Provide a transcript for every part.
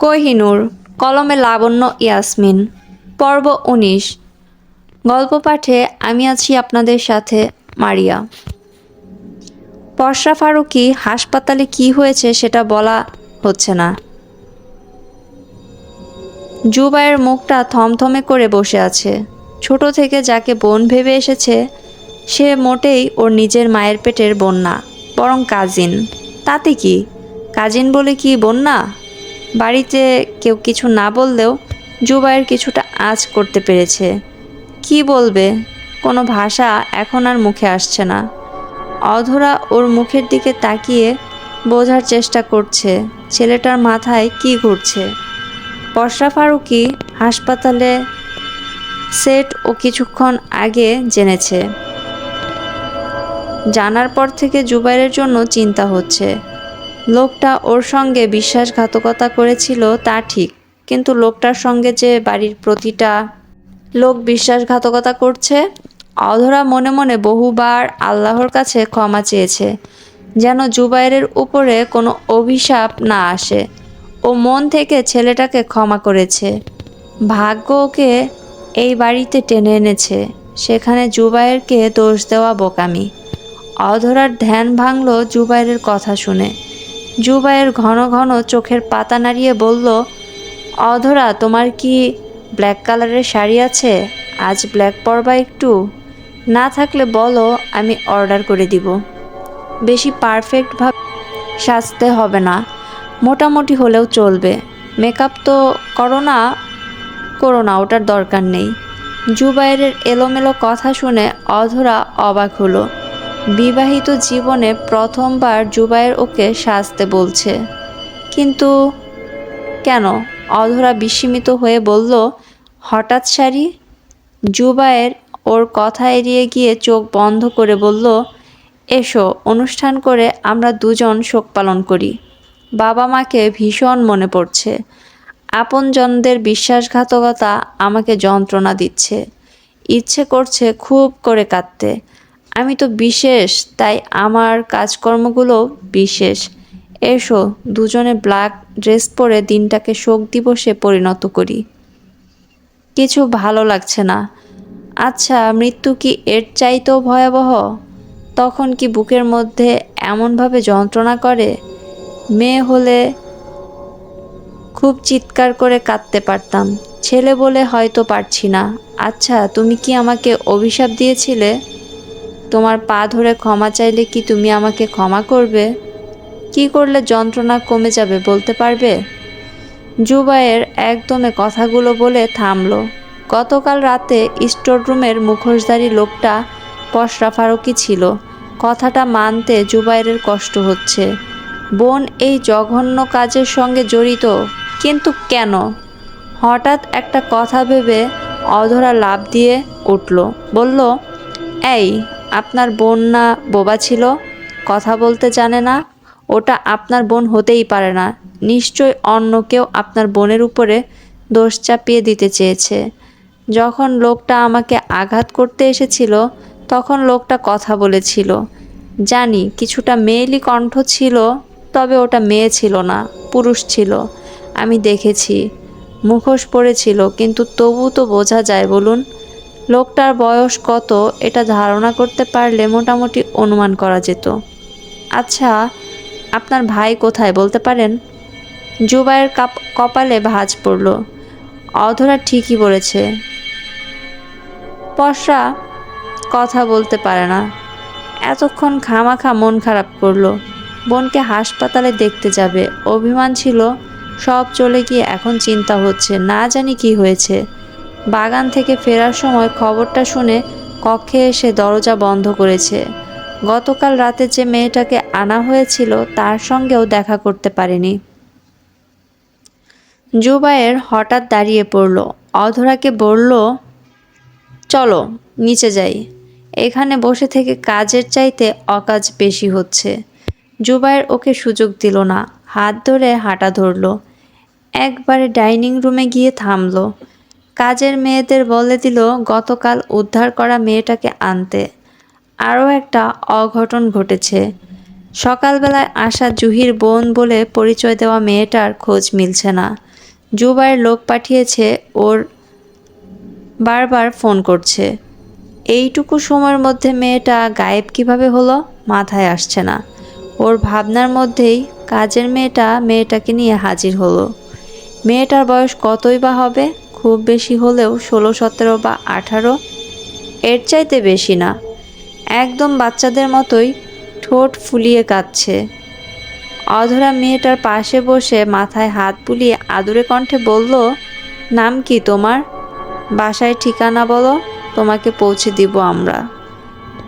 কোহিনুর কলমে লাবণ্য ইয়াসমিন। পর্ব উনিশ। গল্প পাঠে আমি আছি আপনাদের সাথে মারিয়া। পশরা ফারুকি হাসপাতালে কি হয়েছে সেটা বলা হচ্ছে না। জুবাইয়ের মুখটা থমথমে করে বসে আছে। ছোট থেকে যাকে বোন ভেবে এসেছে, সে মোটেই ওর নিজের মায়ের পেটের বোন না বরং কাজিন। তাতে কি? কাজিন বলে কি বোন না বাড়িতে কেউ কিছু না বললেও জুবাইয়ের কিছুটা আঁচ করতে পেরেছে। কি বলবে? কোনো ভাষা এখন আর মুখে আসছে না। অধরা ওর মুখের দিকে তাকিয়ে বোঝার চেষ্টা করছে, ছেলেটার মাথায় কি ঘুরছে। বর্ষা ফারুকি হাসপাতালে সেট ও কিছুক্ষণ আগে জেনেছে। জানার পর থেকে জুবাইরের জন্য চিন্তা হচ্ছে। লোকটা ওর সঙ্গে বিশ্বাসঘাতকতা করেছিল, তা ঠিক। কিন্তু লোকটার সঙ্গে যে বাড়ির প্রতিটা লোক বিশ্বাসঘাতকতা করছে, অধরা মনে মনে বহুবার আল্লাহর কাছে ক্ষমা চেয়েছে, যেন জুবাইরের উপরে কোনো অভিশাপ না আসে। ও মন থেকে ছেলেটাকে ক্ষমা করেছে। ভাগ্য ওকে এই বাড়িতে টেনে এনেছে, সেখানে জুবাইরকে দোষ দেওয়া বোকামি। অধরার ধ্যান ভাঙল জুবাইরের কথা শুনে। জুবাইর ঘন ঘন চোখের পাতা নাড়িয়ে বলল, অধরা, তোমার কি ব্ল্যাক কালারের শাড়ি আছে? আজ ব্ল্যাক পরবা একটু। না থাকলে বলো, আমি অর্ডার করে দিব। বেশি পারফেক্টভাবে সাজতে হবে না। মোটামুটি হলেও চলবে। মেকআপ তো করো না করো না, ওটার দরকার নেই। জুবাইরের এলোমেলো কথা শুনে অধরা অবাক হলো। বিবাহিত জীবনে প্রথমবার জুবাইর ওকে সাজতে বলছে। কিন্তু কেন? অধরা বিস্মিত হয়ে বলল, হঠাৎ শাড়ি? জুবায়ের ওর কথা এড়িয়ে গিয়ে চোখ বন্ধ করে বলল, এসো, অনুষ্ঠান করে আমরা দুজন শোক পালন করি। বাবা মাকে ভীষণ মনে পড়ছে। আপনজনদের বিশ্বাসঘাতকতা আমাকে যন্ত্রণা দিচ্ছে। ইচ্ছে করছে খুব করে কাঁদতে। আমি তো বিশেষ, তাই আমার কাজকর্মগুলো বিশেষ। এসো, দুজনে ব্ল্যাক ড্রেস পরে দিনটাকে শোক দিবসে পরিণত করি। কিছু ভালো লাগছে না। আচ্ছা মৃত্যু কি এর চাইতেও ভয়াবহ? তখন কি বুকের মধ্যে এমনভাবে যন্ত্রণা করে? মেয়ে হলে খুব চিৎকার করে কাঁদতে পারতাম। ছেলে বলে হয়তো পারছি না। আচ্ছা তুমি কি আমাকে অভিশাপ দিয়েছিলে? তোমার পা ধরে ক্ষমা চাইলে কি তুমি আমাকে ক্ষমা করবে? কি করলে যন্ত্রণা কমে যাবে বলতে পারবে? জুবাইয়ের একদমে কথাগুলো বলে থামলো। গতকাল রাতে স্টোর রুমের মুখোশধারী লোকটা পশরা ফারুকি ছিল। কথাটা মানতে জুবাইরের কষ্ট হচ্ছে। বোন এই জঘন্য কাজের সঙ্গে জড়িত, কিন্তু কেন? হঠাৎ একটা কথা ভেবে অধরা লাভ দিয়ে উঠল। বলল, এই আপনার বোন না বোবা ছিল? কথা বলতে জানে না। ওটা আপনার বোন হতেই পারে না। নিশ্চয় অন্য কেউ আপনার বোনের উপরে দোষ চাপিয়ে দিতে চেয়েছে। যখন লোকটা আমাকে আঘাত করতে এসেছিল, তখন লোকটা কথা বলেছিল। জানি, কিছুটা মেয়েলি কণ্ঠ ছিল, তবে ওটা মেয়ে ছিল না, পুরুষ ছিল। আমি দেখেছি। মুখোশ পড়েছিল, কিন্তু তবু তো বোঝা যায়, বলুন। লোকটার বয়স কত এটা ধারণা করতে পারলে মোটামুটি অনুমান করা যেত। আচ্ছা আপনার ভাই কোথায় বলতে পারেন? জুবাইয়ের কাপ কপালে ভাঁজ পড়ল। অধরা ঠিকই বলেছে। পশরা কথা বলতে পারে না। এতক্ষণ খামাখা মন খারাপ করল। বোনকে হাসপাতালে দেখতে যাবে। অভিমান ছিল, সব চলে গিয়ে এখন চিন্তা হচ্ছে, না জানি কি হয়েছে। বাগান থেকে ফেরার সময় খবরটা শুনে কক্ষে এসে দরজা বন্ধ করেছে। গতকাল রাতে যে মেয়েটাকে আনা হয়েছিল, তার সঙ্গেও দেখা করতে পারেনি। জুবায়ের হঠাৎ দাঁড়িয়ে পড়ল। অধরাকে বলল, চলো, নিচে যাই। এখানে বসে থেকে কাজের চাইতে অকাজ বেশি হচ্ছে। জুবায়ের ওকে সুযোগ দিল না। হাত ধরে হাঁটা ধরল। একবারে ডাইনিং রুমে গিয়ে থামলো। কাজের মেয়েদের বলে দিল, গতকাল উদ্ধার করা মেয়েটাকে আনতে আরও একটা অঘটন ঘটেছে। সকালবেলায় আসা জুহির বোন বলে পরিচয় দেওয়া মেয়েটার খোঁজ মিলছে না। জুবাইয়ের লোক পাঠিয়েছে, ওর বারবার ফোন করছে। এইটুকু সময়ের মধ্যে মেয়েটা গায়েব কীভাবে হলো মাথায় আসছে না। ওর ভাবনার মধ্যেই কাজের মেয়েটা মেয়েটাকে নিয়ে হাজির হলো। মেয়েটার বয়স কতই বা হবে খুব বেশি হলেও ষোলো, সতেরো বা আঠারো এর চাইতে বেশি না। একদম বাচ্চাদের মতোই ঠোঁট ফুলিয়ে কাঁদছে। অধরা মেয়েটার পাশে বসে মাথায় হাত বুলিয়ে আদুরে কণ্ঠে বলল, নাম কি তোমার? বাসায় ঠিকানা বলো, তোমাকে পৌঁছে দিব আমরা।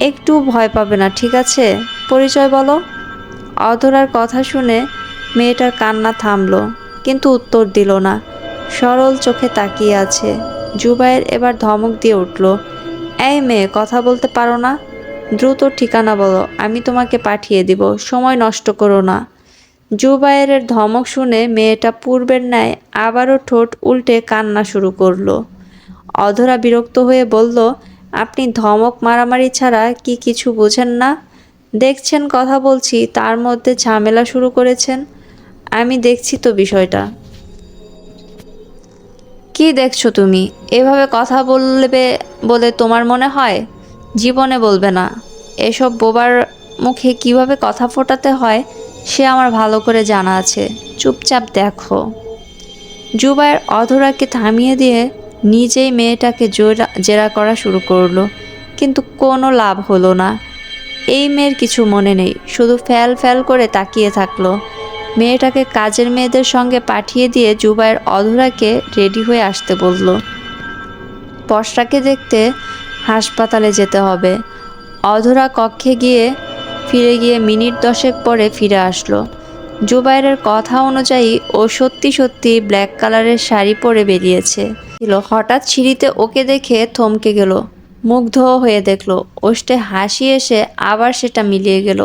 একটু ভয় পাবে না, ঠিক আছে? পরিচয় বলো। অধরার কথা শুনে মেয়েটার কান্না থামলো, কিন্তু উত্তর দিল না। সরল চোখে তাকিয়ে আছে। জুবাইয়ের এবার ধমক দিয়ে উঠল, এই মেয়ে, কথা বলতে পারো না? দ্রুত ঠিকানা বলো, আমি তোমাকে পাঠিয়ে দিব, সময় নষ্ট করো না। জুবাইরের ধমক শুনে মেয়েটা পূর্বের ন্যায় আবারও ঠোঁট উল্টে কান্না শুরু করল। অধরা বিরক্ত হয়ে বলল, আপনি ধমক মারামারি ছাড়া কি কিছু বোঝেন না? দেখছেন কথা বলছি, তার মধ্যে ঝামেলা শুরু করেছেন। আমি দেখছি তো বিষয়টা। কি দেখছ তুমি? এভাবে কথা বলবে বলে তোমার মনে হয়? জীবনে বলবে না। এসব বোবার মুখে কীভাবে কথা ফোটাতে হয়, সে আমার ভালো করে জানা আছে। চুপচাপ দেখো। জুবাইয়ের অধরাকে থামিয়ে দিয়ে নিজেই মেয়েটাকে জোরা, জেরা করা শুরু করল। কিন্তু কোনো লাভ হলো না। এই মেয়ের কিছু মনে নেই। শুধু ফ্যাল ফ্যাল করে তাকিয়ে থাকল। মেয়েটাকে কাজের মেয়েদের সঙ্গে পাঠিয়ে দিয়ে জুবাইয়ের অধরাকে রেডি হয়ে আসতে বলল। পশরাকে দেখতে হাসপাতালে যেতে হবে। অধরা কক্ষে গিয়ে ফিরে গিয়ে মিনিট দশেক পরে ফিরে আসলো। জুবাইরের কথা অনুযায়ী ও সত্যি সত্যি ব্ল্যাক কালারের শাড়ি পরে বেরিয়েছে। ছিল হঠাৎ সিঁড়িতে ওকে দেখে থমকে গেল। মুগ্ধ হয়ে দেখল ওষ্টে হাসি এসে আবার সেটা মিলিয়ে গেল।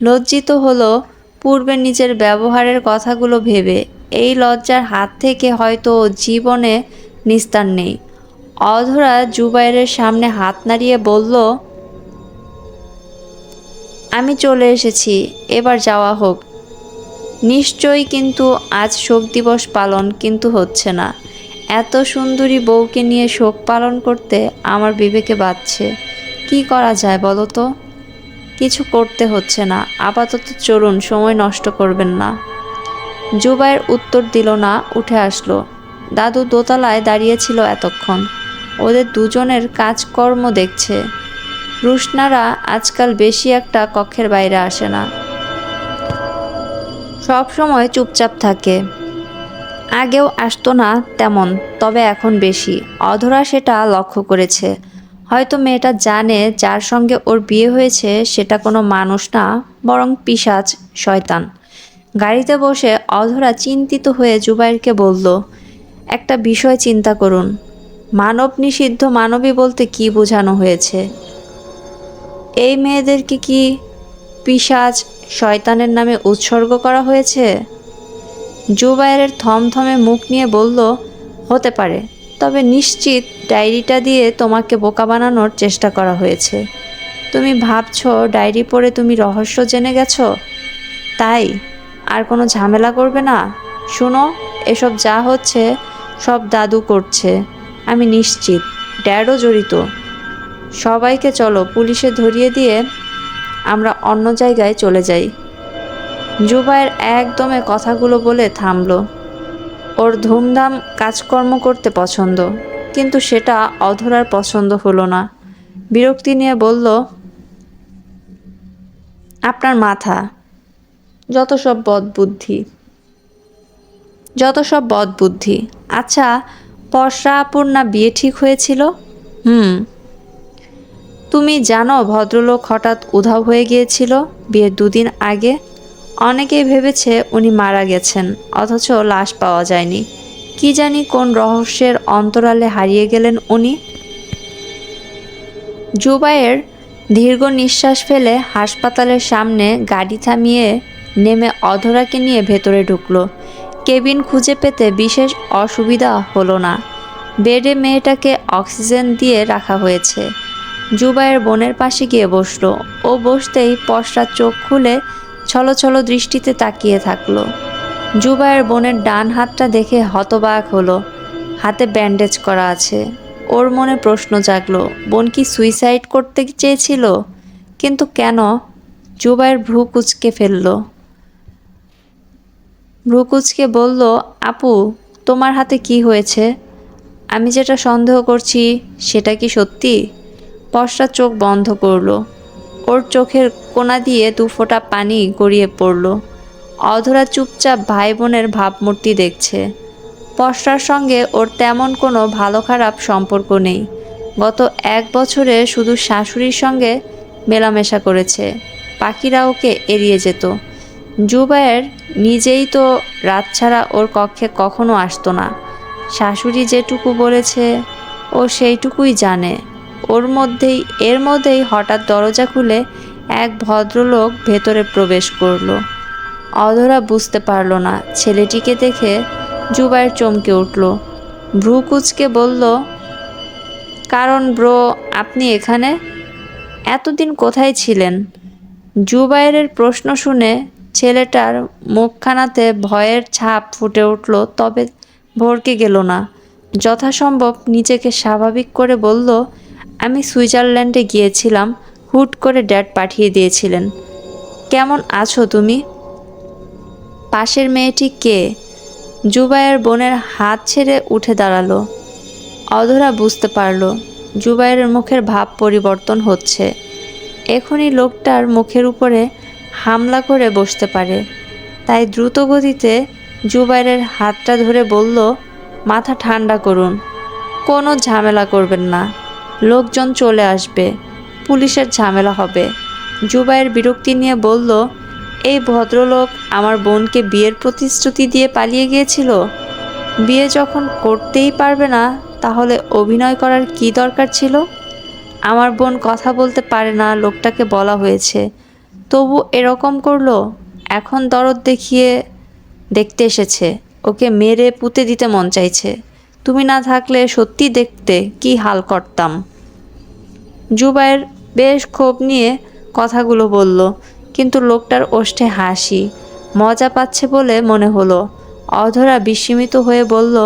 লজ্জিত হলো পূর্বে নিজের ব্যবহারের কথাগুলো ভেবে, এই লজ্জার হাত থেকে হয়তো জীবনে নিস্তার নেই। অধরা জুবাইরের সামনে হাত নাড়িয়ে বলল, আমি চলে এসেছি, এবার যাওয়া হোক। নিশ্চয়ই কিন্তু আজ শোক দিবস পালন কিন্তু হচ্ছে না। এত সুন্দরী বউকে নিয়ে শোক পালন করতে আমার বিবেকে বাঁচছে কি করা যায় বলো তো? কিছু করতে হচ্ছে না। আপাতত চলুন, সময় নষ্ট করবেন না। জুবাইয়ের উত্তর দিল না, উঠে আসলো। দাদু দোতলায় দাঁড়িয়েছিল এতক্ষণ। ওদের দুজনের কাজকর্ম দেখছে। রুশনারা আজকাল বেশি একটা কক্ষের বাইরে আসে না। সব সময় চুপচাপ থাকে। আগেও আসতো না তেমন, তবে এখন বেশি। অধরা সেটা লক্ষ্য করেছে। হয়তো মেয়েটা জানে যার সঙ্গে ওর বিয়ে হয়েছে সেটা কোনো মানুষ না, বরং পিসাজ শয়তান। গাড়িতে বসে অধরা চিন্তিত হয়ে জুবাইরকে বলল, একটা বিষয় চিন্তা করুন। মানব নিষিদ্ধ মানবী বলতে কি বোঝানো হয়েছে? এই মেয়েদেরকে কি পিসাজ শয়তানের নামে উৎসর্গ করা হয়েছে? জুবাইরের থমথমে মুখ নিয়ে বলল, হতে পারে। তবে নিশ্চিত ডায়েরিটা দিয়ে তোমাকে বোকা বানানোর চেষ্টা করা হয়েছে। তুমি ভাবছ ডায়েরি পড়ে তুমি রহস্য জেনে গেছো? তাই? আর কোনো ঝামেলা করবে না? শুনো, এসব যা হচ্ছে সব দাদু করছে। আমি নিশ্চিত, ড্যাডও জড়িত। সবাইকে চলো পুলিশে ধরিয়ে দিয়ে আমরা অন্য জায়গায় চলে যাই। জুবাইর একদমে কথাগুলো বলে থামলো। ওর ধুমধাম কাজকর্ম করতে পছন্দ, কিন্তু সেটা অধরার পছন্দ হলো না। বিরক্তি নিয়ে বলল, আপনার মাথা, যত সব বদবুদ্ধি যত সব বদবুদ্ধি আচ্ছা পর্ষা আপুর না বিয়ে ঠিক হয়েছিল? হুম। তুমি জানো ভদ্রলোক হঠাৎ উধাও হয়ে গিয়েছিল বিয়ের দুদিন আগে। অনেকেই ভেবেছে উনি মারা গেছেন, অথচ লাশ পাওয়া যায়নি। কি জানি কোন রহস্যের অন্তরালে হারিয়ে গেলেন উনি? জুবাইয়ের দীর্ঘ নিঃশ্বাস ফেলে হাসপাতালের সামনে গাড়ি থামিয়ে নেমে অধরাকে নিয়ে ভেতরে ঢুকলো। কেবিন খুঁজে পেতে বিশেষ অসুবিধা হলো না। বেডে মেয়েটাকে অক্সিজেন দিয়ে রাখা হয়েছে। জুবাইয়ের বোনের পাশে গিয়ে বসল। ও বসতেই পশ্চাৎ চোখ খুলে ছলো ছলো দৃষ্টিতে তাকিয়ে থাকল। জুবায়ের বোনের ডান হাতটা দেখে হতবাক হলো। হাতে ব্যান্ডেজ করা আছে। ওর মনে প্রশ্ন জাগলো, বোন কি সুইসাইড করতে চেয়েছিল? কিন্তু কেন? জুবাইয়ের ভ্রু কুচকে ফেলল। ভ্রুকুচকে বলল, আপু, তোমার হাতে কি হয়েছে? আমি যেটা সন্দেহ করছি, সেটা কি সত্যি? পশরা চোখ বন্ধ করল। ওর চোখের কোনা দিয়ে দু ফোঁটা পানি গড়িয়ে পড়ল। অধরা চুপচাপ ভাই বোনের ভাবমূর্তি দেখছে। পশরার সঙ্গে ওর তেমন কোনো ভালো খারাপ সম্পর্ক নেই। গত এক বছরে শুধু শাশুড়ির সঙ্গে মেলামেশা করেছে। পাখিরা ওকে এড়িয়ে যেত। জুবায়ের নিজেই তো রাত ছাড়া ওর কক্ষে কখনো আসতো না। শাশুড়ি যেটুকু বলেছে, ও সেইটুকুই জানে। ওর মধ্যেই, এর মধ্যেই হঠাৎ দরজা খুলে এক ভদ্রলোক ভেতরে প্রবেশ করল। অধরা বুঝতে পারল না, ছেলেটিকে দেখে জুবায়ের চমকে উঠল। ভ্রু কুচকে বলল, কারণ ব্রো, আপনি এখানে? এতদিন কোথায় ছিলেন? জুবাইরের প্রশ্ন শুনে ছেলেটার মুখখানাতে ভয়ের ছাপ ফুটে উঠল, তবে ভরকে গেল না। যথাসম্ভব নিজেকে স্বাভাবিক করে বলল আমি সুইজারল্যান্ডে গিয়েছিলাম, হুট করে ড্যাড পাঠিয়ে দিয়েছিলেন। কেমন আছো তুমি? পাশের মেয়েটি কে? জুবাইয়ের বোনের হাত ছেড়ে উঠে দাঁড়াল। অধরা বুঝতে পারল জুবাইরের মুখের ভাব পরিবর্তন হচ্ছে। এখনই লোকটার মুখের উপরে হামলা করে বসতে পারে। তাই দ্রুত গতিতে জুবাইরের হাতটা ধরে বলল, মাথা ঠান্ডা করুন, কোনো ঝামেলা করবেন না। লোকজন চলে আসবে। পুলিশের ঝামেলা হবে। জুবাইয়ের বিরক্তি নিয়ে বলল, এই ভদ্রলোক আমার বোনকে বিয়ের প্রতিশ্রুতি দিয়ে পালিয়ে গিয়েছিল। বিয়ে যখন করতেই পারবে না, তাহলে অভিনয় করার কি দরকার ছিল? আমার বোন কথা বলতে পারে না, লোকটাকে বলা হয়েছে। তবু এরকম করল, এখন দরদ দেখিয়ে দেখতে এসেছে। ওকে মেরে পুঁতে দিতে মন চাইছে। তুমি না থাকলে সত্যি দেখতে কি হাল করতাম? জুবাইর বেশ ক্ষোভ নিয়ে কথাগুলো বলল, কিন্তু লোকটার ওষ্ঠে হাসি মজা পাচ্ছে বলে মনে হলো। অধরা বিস্মিত হয়ে বলল,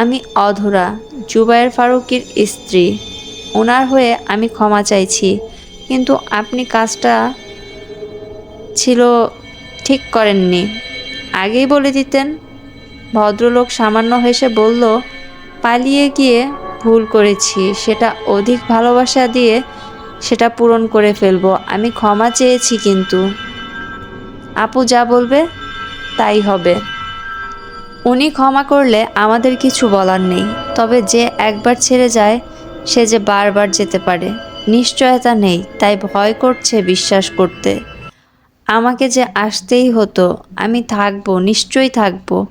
আমি অধরা, জুবাইর ফারুকির স্ত্রী। ওনার হয়ে আমি ক্ষমা চাইছি, কিন্তু আপনি কাজটা ছিল ঠিক করেননি। আগেই বলে দিতেন? ভদ্রলোক সামান্য হেসে বলল পালিয়ে গিয়ে ভুল করেছি, সেটা অধিক ভালোবাসা দিয়ে সেটা পূরণ করে ফেলব। আমি ক্ষমা চেয়েছি কিন্তু। আপু যা বলবে তাই হবে। উনি ক্ষমা করলে আমাদের কিছু বলার নেই, তবে যে একবার ছেড়ে যায়, সে যে বারবার যেতে পারে। নিশ্চয়তা নেই, তাই ভয় করছে বিশ্বাস করতে। আমাকে যে আসতেই হতো, আমি থাকব, নিশ্চয়ই থাকব।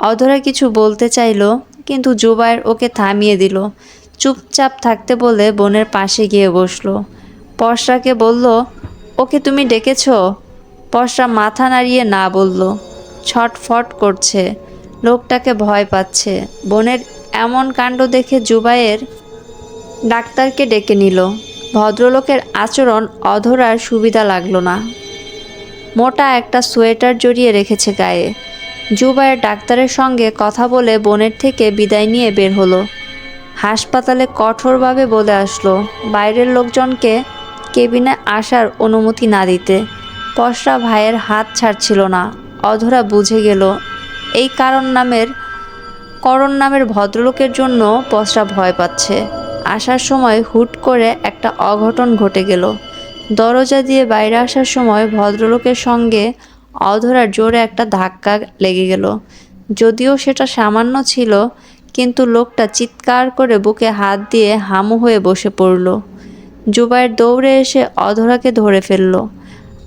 অধরা কিছু বলতে চাইলো কিন্তু জুবায়ের ওকে থামিয়ে দিল। চুপচাপ থাকতে বলে বোনের পাশে গিয়ে বসল। পশরাকে বলল, ওকে তুমি ডেকেছ? পশরা মাথা নাড়িয়ে না বলল। ছটফট করছে। লোকটাকে ভয় পাচ্ছে। বোনের এমন কাণ্ড দেখে জুবাইয়ের ডাক্তারকে ডেকে নিল। ভদ্রলোকের আচরণ অধরার সুবিধা লাগল না। মোটা একটা সোয়েটার জড়িয়ে রেখেছে গায়ে। জুবাইয়ের ডাক্তারের সঙ্গে কথা বলে বোনের থেকে বিদায় নিয়ে বের হলো। হাসপাতালে কঠোরভাবে বলে আসলো, বাইরের লোকজনকে কেবিনে আসার অনুমতি না দিতে। পশরা ভাইয়ের হাত ছাড়ছিল না, অধরা বুঝে গেল, এই কারণ নামের, করণ নামের ভদ্রলোকের জন্য পশরা ভয় পাচ্ছে। আসার সময় হুট করে একটা অঘটন ঘটে গেল। দরজা দিয়ে বাইরে আসার সময় ভদ্রলোকের সঙ্গে অধরার জোরে একটা ধাক্কা লেগে গেল। যদিও সেটা সামান্য ছিল, কিন্তু লোকটা চিৎকার করে বুকে হাত দিয়ে হামু হয়ে বসে পড়ল। জুবাইর দৌড়ে এসে অধরাকে ধরে ফেলল।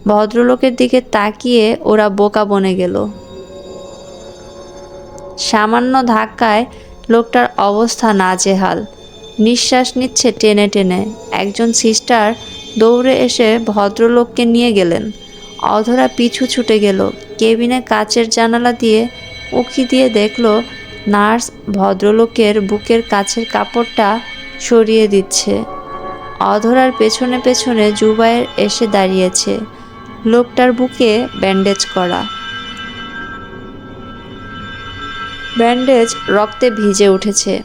ভদ্রলোকের দিকে তাকিয়ে ওরা বোকা বনে গেল। সামান্য ধাক্কায় লোকটার অবস্থা নাজেহাল। নিঃশ্বাস নিচ্ছে টেনে টেনে। একজন সিস্টার দৌড়ে এসে ভদ্রলোককে নিয়ে গেলেন। অধরা পিছু ছুটে গেল। কেবিনে কাচের জানালা দিয়ে উকি দিয়ে দেখল, নার্স ভদ্রলোকের বুকের কাছের কাপড়টা সরিয়ে দিচ্ছে। অধরার পেছনে পেছনে জুবাইয়ের এসে দাঁড়িয়েছে। লোকটার বুকে ব্যান্ডেজ করা। ব্যান্ডেজ রক্তে ভিজে উঠেছে।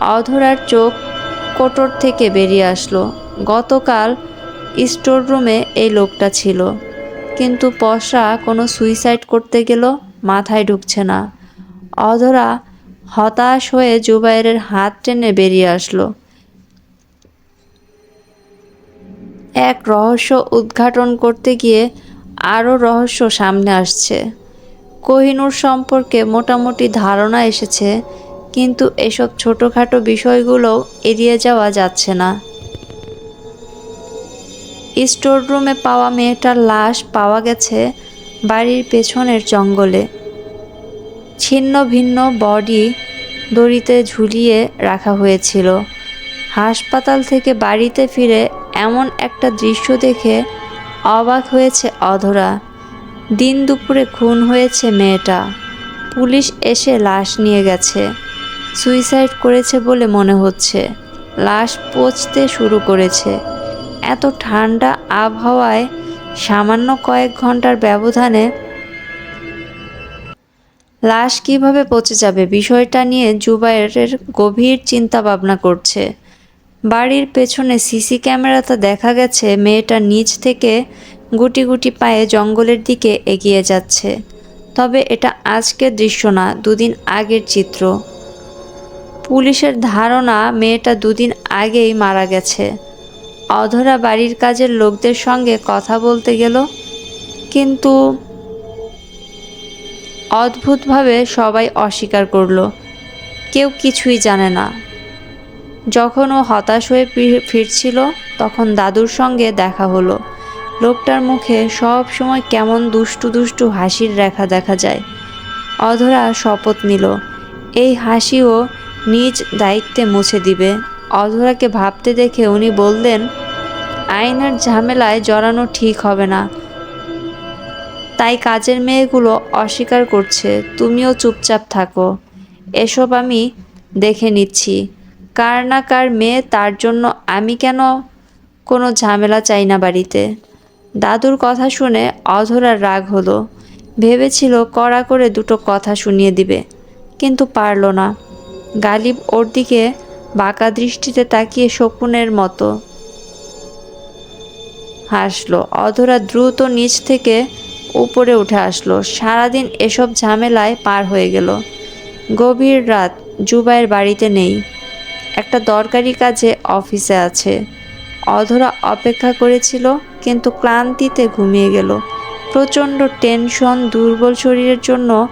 অধরার চোখ কোটর থেকে বেরিয়ে আসলো। গতকাল স্টোর রুমে এই লোকটা ছিল। কিন্তু পশা কোনো সুইসাইড করতে গেল মাথায় ঢুকছে না। অধরা হতাশ হয়ে জুবাইরের হাত টেনে বেরিয়ে আসলো। এক রহস্য উদ্ঘাটন করতে গিয়ে আরও রহস্য সামনে আসছে। কোহিনূর সম্পর্কে মোটামুটি ধারণা এসেছে, কিন্তু এসব ছোটোখাটো বিষয়গুলো এড়িয়ে যাওয়া যাচ্ছে না। স্টোর রুমে পাওয়া মেয়েটার লাশ পাওয়া গেছে বাড়ির পেছনের জঙ্গলে। ছিন্ন ভিন্ন বডি দড়িতে ঝুলিয়ে রাখা হয়েছিল। হাসপাতাল থেকে বাড়িতে ফিরে এমন একটা দৃশ্য দেখে অবাক হয়েছে অধরা। দিন দুপুরে খুন হয়েছে মেয়েটা। পুলিশ এসে লাশ নিয়ে গেছে। সুইসাইড করেছে বলে মনে হচ্ছে। লাশ পচতে শুরু করেছে। এত ঠান্ডা আবহাওয়ায় সামান্য কয়েক ঘণ্টার ব্যবধানে লাশ কীভাবে পচে যাবে বিষয়টা নিয়ে জুবাইরের গভীর চিন্তা ভাবনা করছে। বাড়ির পেছনে সিসি ক্যামেরাতে দেখা গেছে, মেয়েটা নিচ থেকে গুটি গুটি পায়ে জঙ্গলের দিকে এগিয়ে যাচ্ছে। তবে এটা আজকের দৃশ্য না, দুদিন আগের চিত্র। পুলিশের ধারণা, মেয়েটা দুদিন আগেই মারা গেছে। অধরা বাড়ির কাজের লোকদের সঙ্গে কথা বলতে গেল, কিন্তু অদ্ভুতভাবে সবাই অস্বীকার করল। কেউ কিছুই জানে না। যখন ও হতাশ হয়ে ফিরছিল, তখন দাদুর সঙ্গে দেখা হলো। লোকটার মুখে সব সময় কেমন দুষ্টু দুষ্টু হাসির রেখা দেখা যায়। অধরা শপথ নিল। এই হাসিও নিজ দায়িত্বে মুছে দিবে। অধরাকে ভাবতে দেখে উনি বললেন আইনের ঝামেলায় জড়ানো ঠিক হবে না। তাই কাজের মেয়েগুলো অস্বীকার করছে। তুমিও চুপচাপ থাকো। এসব আমি দেখে নিচ্ছি। কার না কার মেয়ে, তার জন্য আমি কেন কোনো ঝামেলা চাই না বাড়িতে? দাদুর কথা শুনে অধরার রাগ হলো। ভেবেছিল কড়া করে দুটো কথা শুনিয়ে দিবে, কিন্তু পারল না। গালিব ওর দিকে বাঁকা দৃষ্টিতে তাকিয়ে শকুনের মতো। হাসলো, অধরা দ্রুত নিচ থেকে উপরে উঠে আসলো। সারাদিন এসব ঝামেলায় পার হয়ে গেল। গভীর রাত জুবাইয়ের বাড়িতে নেই। একটা দরকারি কাজে অফিসে আছে। অধরা অপেক্ষা করেছিল, কিন্তু ক্লান্তিতে ঘুমিয়ে গেল। প্রচণ্ড টেনশন দুর্বল শরীরের জন্য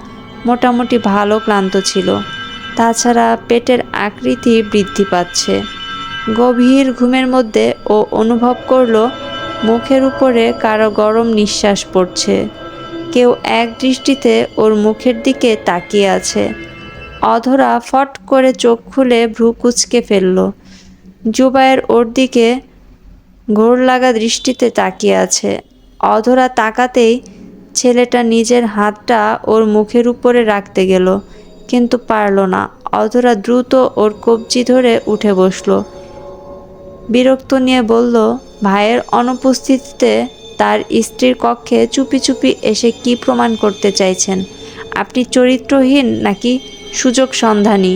মোটামুটি ভালো ক্লান্ত ছিল। তাছাড়া পেটের আকৃতি বৃদ্ধি পাচ্ছে। গভীর ঘুমের মধ্যে ও অনুভব করল, মুখের উপরে কারও গরম নিঃশ্বাস পড়ছে। কেউ এক দৃষ্টিতে ওর মুখের দিকে তাকিয়ে আছে। অধরা ফট করে চোখ খুলে ভ্রু কুচকে ফেলল। জুবায়ের ওর দিকে ঘোর লাগা দৃষ্টিতে তাকিয়ে আছে। অধরা তাকাতেই ছেলেটা নিজের হাতটা ওর মুখের উপরে রাখতে গেল। কিন্তু পারল না। অধরা দ্রুত ওর কবজি ধরে উঠে বসল। বিরক্ত নিয়ে বলল, ভাইয়ের অনুপস্থিতিতে তার স্ত্রীর কক্ষে চুপি চুপি এসে কি প্রমাণ করতে চাইছেন? আপনি চরিত্রহীন নাকি সুযোগ সন্ধানী?